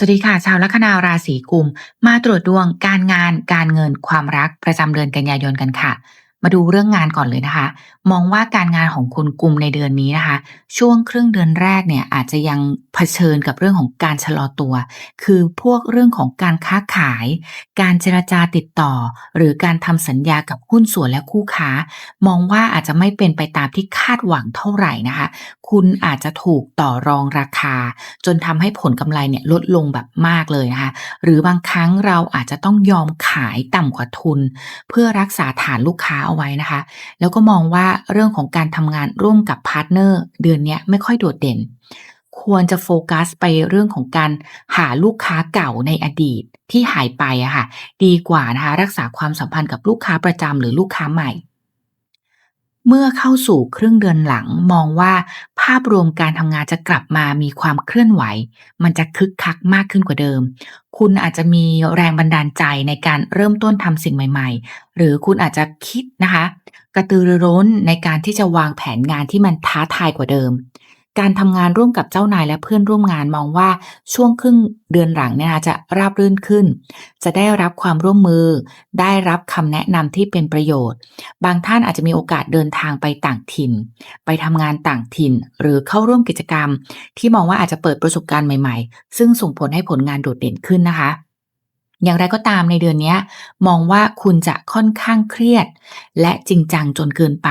สวัสดีค่ะ ชาวลัคนาราศีกุม มาตรวจดวงการงานการเงินความรักประจำเดือนกันยายนกันค่ะ มาดูเรื่องงานก่อนเลยนะคะ มองว่าการงานของคุณกุมในเดือนนี้นะคะ ช่วงครึ่งเดือนแรกเนี่ยอาจจะยังเผชิญกับเรื่องของการชะลอตัว คือพวกเรื่องของการค้าขาย การเจรจาติดต่อ หรือการทำสัญญากับหุ้นส่วนและคู่ค้า มองว่าอาจจะไม่เป็นไปตามที่คาดหวังเท่าไหร่นะคะ คุณอาจจะถูกต่อรองราคา จนทำให้ผลกำไรเนี่ยลดลงแบบมากเลยนะคะ หรือบางครั้งเราอาจจะต้องยอมขายต่ำกว่าทุน เพื่อรักษาฐานลูกค้าเอาไว้นะคะ แล้วก็มองว่าเรื่องของการทำงานร่วมกับพาร์ทเนอร์เดือนนี้ไม่ค่อยโดดเด่น ควรจะโฟกัสไปเรื่องของการหาลูกค้าเก่าในอดีตที่หายไปอะค่ะ ดีกว่านะคะรักษาความสัมพันธ์กับลูกค้าประจำหรือลูกค้าใหม่ เมื่อเข้าสู่ครึ่งเดือนหลังมองว่าภาพรวมการทำงานจะกลับมามีความเคลื่อนไหว มันจะคึกคักมากขึ้นกว่าเดิม คุณอาจจะมีแรงบันดาลใจในการเริ่มต้นทำสิ่งใหม่ๆ หรือคุณอาจจะคิดนะคะ กระตือรือร้นในการที่จะวางแผนงานที่มันท้าทายกว่าเดิม การทำงานร่วมกับเจ้านายและเพื่อนร่วมงานมองว่าช่วงครึ่งเดือนหลังเนี่ยจะราบรื่นขึ้น จะได้รับความร่วมมือ ได้รับคำแนะนำที่เป็นประโยชน์ บางท่านอาจจะมีโอกาสเดินทางไปต่างถิ่น ไปทำงานต่างถิ่น หรือเข้าร่วมกิจกรรม ที่มองว่าอาจจะเปิดประสบการณ์ใหม่ ๆ ซึ่งส่งผลให้ผลงานโดดเด่นขึ้นนะคะ อย่างไรก็ตามในเดือนนี้มองว่าคุณจะค่อนข้างเครียด และจริงจังจนเกินไป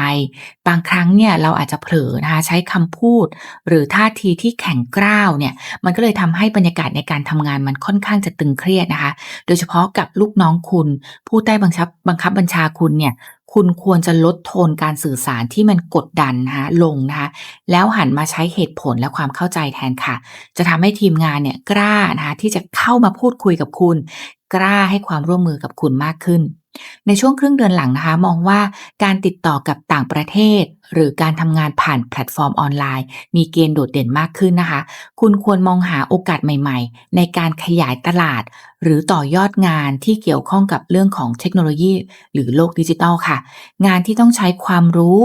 บางครั้งเนี่ยเราอาจจะเผลอนะคะใช้คำพูด หรือท่าทีที่แข็งกร้าวเนี่ยมันก็เลยทำให้บรรยากาศในการทำงานมันค่อนข้างจะตึงเครียดนะคะ โดยเฉพาะกับลูกน้องคุณ ผู้ใต้บังคับบังคับบัญชาคุณเนี่ยคุณควรจะลดโทนการสื่อสารที่มันกดดันนะคะลงนะคะแล้วหันมาใช้เหตุผลและความเข้าใจแทนค่ะ จะทำให้ทีมงานเนี่ยกล้านะคะที่จะเข้ามาพูดคุยกับคุณ กล้าให้ความร่วมมือกับคุณมากขึ้น ในช่วงครึ่งเดือนหลังนะคะ มองว่าการติดต่อกับต่างประเทศ หรือการทำงานผ่านแพลตฟอร์มออนไลน์ มีเกณฑ์โดดเด่นมากขึ้นนะคะ คุณควรมองหาโอกาสใหม่ๆ ในการขยายตลาด หรือต่อยอดงานที่เกี่ยวข้องกับเรื่องของเทคโนโลยี หรือโลกดิจิทัลค่ะ งานที่ต้องใช้ความรู้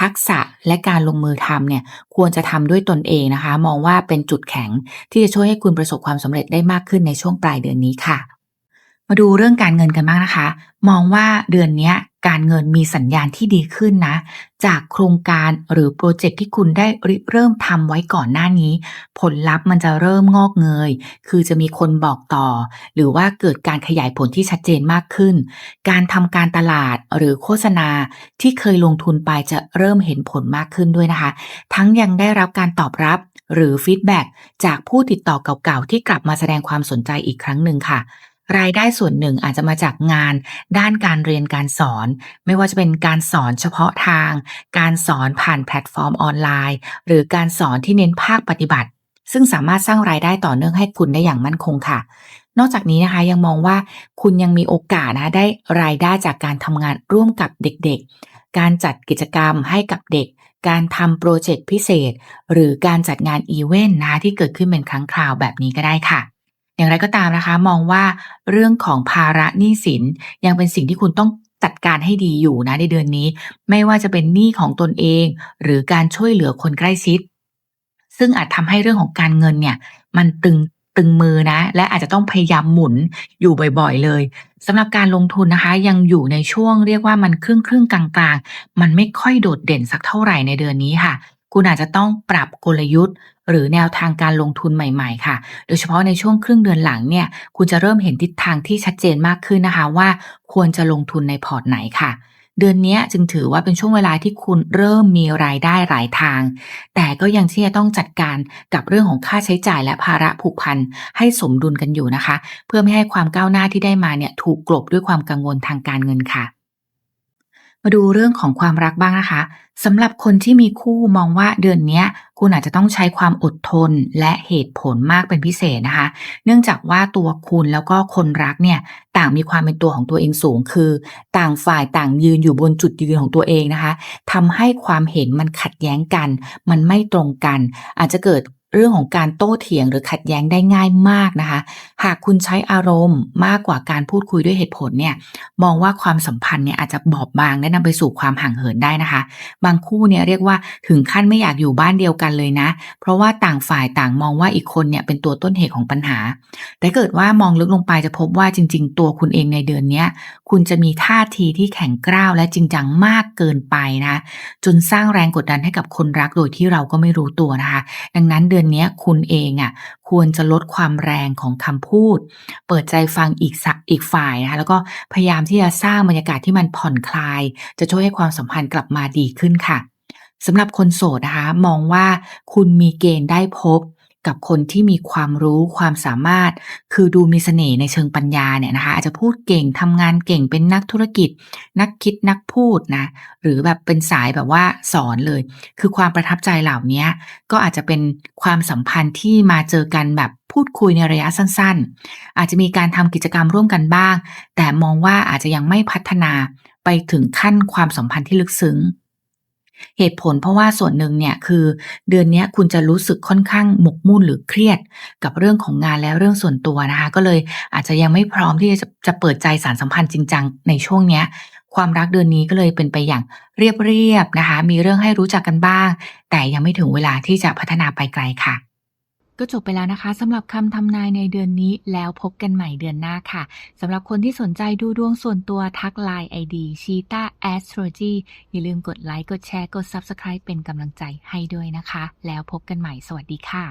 ทักษะและการลงมือทำเนี่ยควรจะทำด้วยตนเองนะคะ มองว่าเป็นจุดแข็งที่จะช่วยให้คุณประสบความสำเร็จได้มากขึ้นในช่วงปลายเดือนนี้ค่ะ มาดูเรื่องการเงินกันบ้างนะคะ มองว่าเดือนนี้การเงินมีสัญญาณที่ดีขึ้นนะ จากโครงการหรือโปรเจกต์ที่คุณได้ริเริ่มทำไว้ก่อนหน้านี้ ผลลัพธ์มันจะเริ่มงอกเงย คือจะมีคนบอกต่อ หรือว่าเกิดการขยายผลที่ชัดเจนมากขึ้น การทำการตลาดหรือโฆษณาที่เคยลงทุนไปจะเริ่มเห็นผลมากขึ้นด้วยนะคะ ทั้งยังได้รับการตอบรับหรือฟีดแบ็กจากผู้ติดต่อเก่าๆที่กลับมาแสดงความสนใจอีกครั้งหนึ่งค่ะ รายได้ส่วนหนึ่งอาจจะมาจากงานด้านการเรียนการสอน ไม่ว่าจะเป็นการสอนเฉพาะทาง การสอนผ่านแพลตฟอร์มออนไลน์ หรือการสอนที่เน้นภาคปฏิบัติ ซึ่งสามารถสร้างรายได้ต่อเนื่องให้คุณได้อย่างมั่นคงค่ะ นอกจากนี้นะคะยังมองว่าคุณยังมีโอกาสนะได้รายได้จากการทำงานร่วมกับเด็กๆ การจัดกิจกรรมให้กับเด็กการทำโปรเจกต์พิเศษ หรือการจัดงานอีเวนต์นะคะที่เกิดขึ้นเป็นครั้งคราวแบบนี้ก็ได้ค่ะ อย่างไรก็ตามนะคะ มองว่าเรื่องของภาระหนี้สินยังเป็นสิ่งที่คุณต้องจัดการให้ดีอยู่นะในเดือนนี้ ไม่ว่าจะเป็นหนี้ของตนเอง หรือการช่วยเหลือคนใกล้ชิด ซึ่งอาจทำให้เรื่องของการเงินเนี่ย มันตึงตึงมือนะ และอาจจะต้องพยายามหมุนอยู่บ่อยๆเลยสำหรับการลงทุนนะคะ ยังอยู่ในช่วงเรียกว่ามันครึ่งครึ่งกลางๆ มันไม่ค่อยโดดเด่นสักเท่าไหร่ในเดือนนี้ค่ะ คุณอาจจะต้องปรับกลยุทธ์ หรือแนวทางการลงทุนใหม่ๆ ค่ะ โดยเฉพาะในช่วงครึ่งเดือนหลังเนี่ยคุณจะเริ่มเห็นทิศทางที่ชัดเจนมากขึ้นนะคะว่าควรจะลงทุนในพอร์ตไหนค่ะ เดือนนี้จึงถือว่าเป็นช่วงเวลาที่คุณเริ่มมีรายได้หลายทาง แต่ก็ยังที่จะต้องจัดการกับเรื่องของค่าใช้จ่ายและภาระผูกพันให้สมดุลกันอยู่นะคะ เพื่อไม่ให้ความก้าวหน้าที่ได้มาเนี่ยถูกกลบด้วยความกังวลทางการเงินค่ะมาดูเรื่องของความรักบ้างนะคะสำหรับคนที่มีคู่มองว่าเดือนนี้ คุณอาจจะต้องใช้ความอดทนและเหตุผลมากเป็นพิเศษนะคะ เนื่องจากว่าตัวคุณแล้วก็คนรักเนี่ยต่างมีความเป็นตัวของตัวเองสูง คือ ต่างฝ่ายต่างยืนอยู่บนจุดยืนของตัวเองนะคะทำให้ความเห็นมันขัดแย้งกัน มันไม่ตรงกัน อาจจะเกิด เรื่องของการโต้เถียงหรือขัดแย้งได้ง่ายมากนะคะ หากคุณใช้อารมณ์มากกว่าการพูดคุยด้วยเหตุผลเนี่ย มองว่าความสัมพันธ์เนี่ยอาจจะบอบบางและนำไปสู่ความห่างเหินได้นะคะ บางคู่เนี่ยเรียกว่าถึงขั้นไม่อยากอยู่บ้านเดียวกันเลยนะ เพราะว่าต่างฝ่ายต่างมองว่าอีกคนเนี่ยเป็นตัวต้นเหตุของปัญหา แต่เกิดว่ามองลึกลงไปจะพบว่าจริง ๆ ตัวคุณเองในเดือนนี้คุณจะมีท่าทีที่แข็งกร้าวและจริงจังมากเกินไปนะ จนสร้างแรงกดดันให้กับคนรักโดยที่เราก็ไม่รู้ตัวนะคะ ดังนั้นเดือนเนี้คุณเองอะควรจะลดความแรงของคำพูด เปิดใจฟังอีกสักอีกฝ่ายนะคะแล้วก็พยายามที่จะสร้างบรรยากาศที่มันผ่อนคลาย จะช่วยให้ความสัมพันธ์กลับมาดีขึ้นค่ะสำหรับคนโสดนะคะ มองว่าคุณมีเกณฑ์ได้พบ กับคนที่มีความรู้ความสามารถ คือดูมีเสน่ห์ในเชิงปัญญาเนี่ยนะคะ อาจจะพูดเก่งทำงานเก่งเป็นนักธุรกิจ นักคิดนักพูดนะ หรือแบบเป็นสายแบบว่าสอนเลย คือความประทับใจเหล่านี้ก็อาจจะเป็นความสัมพันธ์ที่มาเจอกันแบบพูดคุยในระยะสั้นๆ อาจจะมีการทำกิจกรรมร่วมกันบ้าง แต่มองว่าอาจจะยังไม่พัฒนาไปถึงขั้นความสัมพันธ์ที่ลึกซึ้ง เหตุผลเพราะว่าส่วนหนึ่งเนี่ยคือ เดือนนี้คุณจะรู้สึกค่อนข้างหมกมุ่นหรือเครียด กับเรื่องของงานและเรื่องส่วนตัวนะคะ ก็เลยอาจจะยังไม่พร้อมที่จะจะเปิดใจสารสัมพันธ์จริงจังในช่วงเนี้ยความรักเดือนนี้ก็เลยเป็นไปอย่างเรียบๆนะคะ มีเรื่องให้รู้จักกันบ้าง แต่ยังไม่ถึงเวลาที่จะพัฒนาไปไกลค่ะ ก็จบไปแล้วนะคะสำหรับคำทำนายในเดือนนี้แล้วพบกันใหม่เดือนหน้าค่ะสำหรับคนที่สนใจดูดวงส่วนตัวทักไลน์ ID c h e t a Astrology อย่าลืมกดไลค์กดแชร์กด Subscribe เป็นกำลังใจให้ด้วยนะคะ แล้วพบกันใหม่สวัสดีค่ะ